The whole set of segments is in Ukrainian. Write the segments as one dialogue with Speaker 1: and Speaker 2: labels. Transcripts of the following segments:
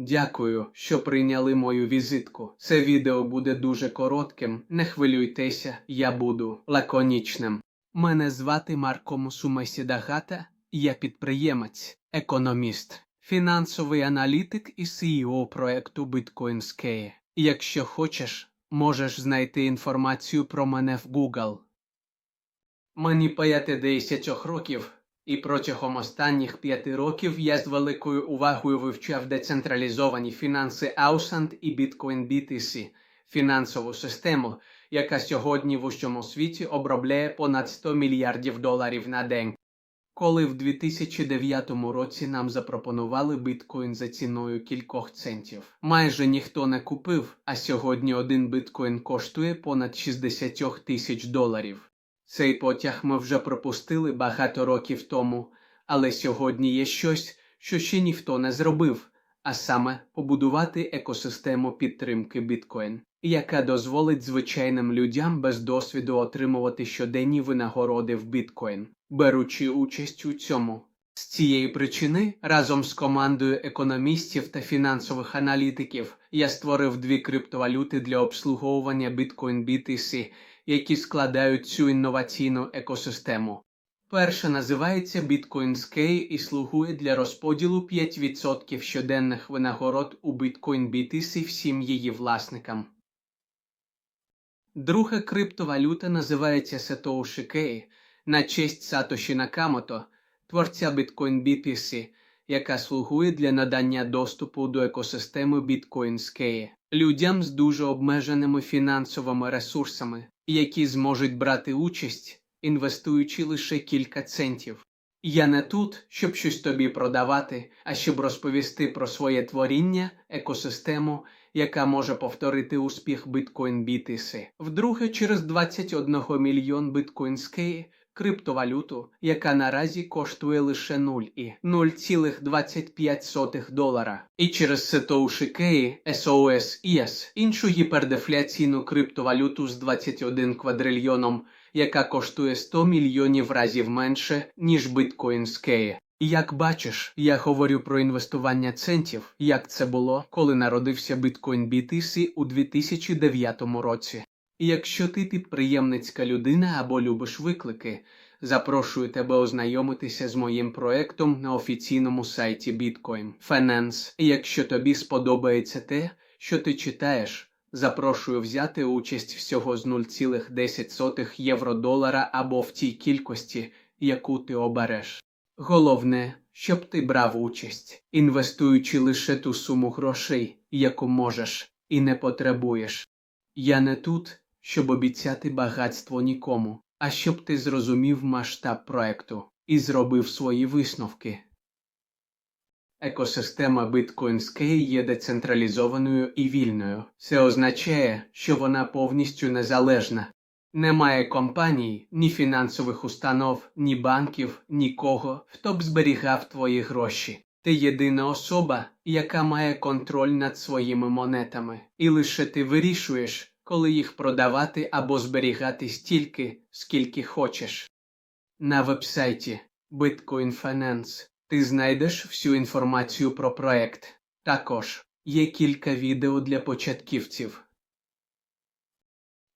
Speaker 1: Дякую, що прийняли мою візитку. Це відео буде дуже коротким. Не хвилюйтеся, я буду лаконічним. Мене звати Марко Мусумесі Дагата, я підприємець, економіст, фінансовий аналітик і CEO проекту Bitcoin Якщо хочеш, можеш знайти інформацію про мене в Google. Мені 50 років, і протягом останніх п'яти років я з великою увагою вивчав децентралізовані фінанси Ausland і Bitcoin BTC, фінансову систему, яка сьогодні в усьому світі обробляє понад 100 мільярдів доларів на день. Коли в 2009 році нам запропонували біткоін за ціною кількох центів, майже ніхто не купив, а сьогодні один біткоін коштує понад 60 тисяч доларів. Цей потяг ми вже пропустили багато років тому, але сьогодні є щось, що ще ніхто не зробив, а саме побудувати екосистему підтримки біткоін, яка дозволить звичайним людям без досвіду отримувати щоденні винагороди в біткоін, беручи участь у цьому. З цієї причини разом з командою економістів та фінансових аналітиків я створив дві криптовалюти для обслуговування Bitcoin BTC, які складають цю інноваційну екосистему. Перша називається Bitcoin Skay і слугує для розподілу 5% щоденних винагород у Bitcoin BTC всім її власникам. Друга криптовалюта називається Satoshi Key на честь Сатоші Накамото, творця Bitcoin BTC, яка слугує для надання доступу до екосистеми Bitcoin Skay людям з дуже обмеженими фінансовими ресурсами, які зможуть брати участь, інвестуючи лише кілька центів. Я не тут, щоб щось тобі продавати, а щоб розповісти про своє творіння, екосистему, яка може повторити успіх Bitcoin BTC. Вдруге, через 21 мільйон Skay криптовалюту, яка наразі коштує лише 0 і 0,25 долара. І через Satoshi Key SOS ES іншу гіпердефляційну криптовалюту з 21 квадрильйоном, яка коштує 100 мільйонів разів менше, ніж Bitcoin Skay. Як бачиш, я говорю про інвестування центів, як це було, коли народився Bitcoin BTC у 2009 році. І якщо ти підприємницька людина або любиш виклики, запрошую тебе ознайомитися з моїм проектом на офіційному сайті Bitcoin Finance. І якщо тобі сподобається те, що ти читаєш, запрошую взяти участь всього з 0,10 євро долара або в тій кількості, яку ти обереш. Головне, щоб ти брав участь, інвестуючи лише ту суму грошей, яку можеш і не потребуєш. Я не тут, щоб обіцяти багатство нікому, а щоб ти зрозумів масштаб проекту і зробив свої висновки. Екосистема Bitcoin є децентралізованою і вільною. Це означає, що вона повністю незалежна. Немає компаній, ні фінансових установ, ні банків, нікого, хто б зберігав твої гроші. Ти єдина особа, яка має контроль над своїми монетами, і лише ти вирішуєш, коли їх продавати або зберігати стільки, скільки хочеш. На вебсайті Bitcoin Finance ти знайдеш всю інформацію про проект. Також є кілька відео для початківців.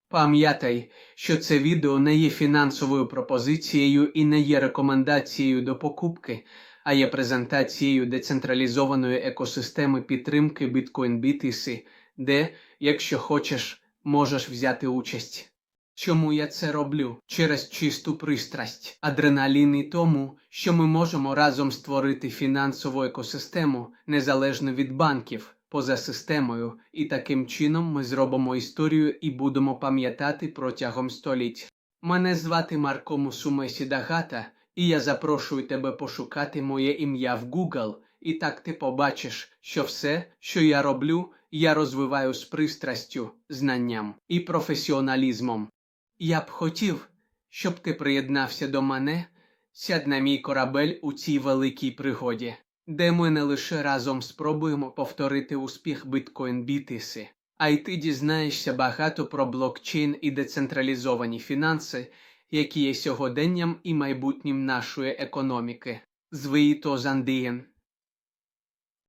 Speaker 1: Пам'ятай, що це відео не є фінансовою пропозицією і не є рекомендацією до покупки, а є презентацією децентралізованої екосистеми підтримки Bitcoin BTC, де, якщо хочеш, можеш взяти участь. Чому я це роблю? Через чисту пристрасть, адреналін і тому, що ми можемо разом створити фінансову екосистему незалежно від банків, поза системою, і таким чином ми зробимо історію і будемо пам'ятати протягом століть. Мене звати Марко Мусумесі Дагата, і я запрошую тебе пошукати моє ім'я в Google, і так ти побачиш, що все, що я роблю, я розвиваю з пристрастю, знанням і професіоналізмом. Я б хотів, щоб ти приєднався до мене, сядь на мій корабель у цій великій пригоді, де ми не лише разом спробуємо повторити успіх Bitcoin BTC, а й ти дізнаєшся багато про блокчейн і децентралізовані фінанси, які є сьогоденням і майбутнім нашої економіки. Звиїто Зандієн.